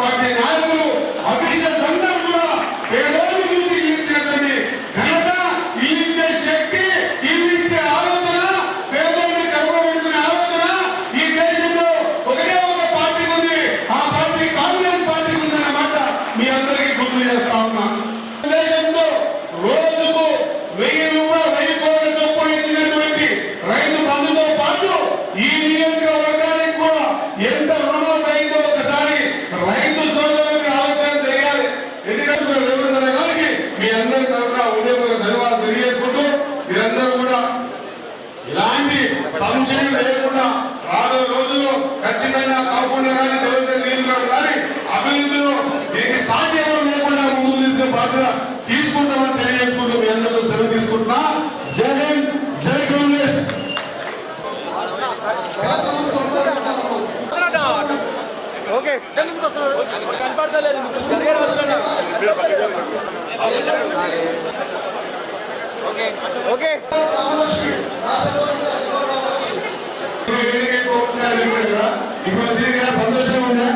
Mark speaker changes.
Speaker 1: Party నాయకులు officials అందరూ కూడా పేదోళ్ళు చూసి ఇచ్చినటువంటి ఘనత ఇచ్చే శక్తి ఇచ్చే ఆలోచన పేదోళ్ళని కలవబెట్టుకునే ఆలోచన ఈ దేశంలో ఒకటే ఒక పార్టీ ఉంది. ఆ పార్టీ కాంగ్రెస్ పార్టీ ఉందన్నమాట మీ అందరికీ గుర్తు చేస్తా ఉన్నా. దేశంలో రోజుకు వెయ్యి రూపాయలు వెయ్యి కోట్ల చొప్పున ఇచ్చినటువంటి రైతు సంశయం లేకుండా రాబోయే రోజుల్లో ఖచ్చితంగా కాకుండా కానీ నియోజకవర్గం కానీ అభివృద్ధిలో దీనికి సాధ్యం లేకుండా ముందుకు తీసుకునే బాధ్యత తీసుకుంటామని తెలియజేసుకుంటూ మీ అందరితో సెలవు తీసుకుంటున్నా. జై హింద్ జై కాంగ్రెస్.
Speaker 2: ఓకే. కనపడతలేదు ఓకే. ఓకే
Speaker 1: ఇప్పుడు తిరిగి సంతోషంగా ఉన్నా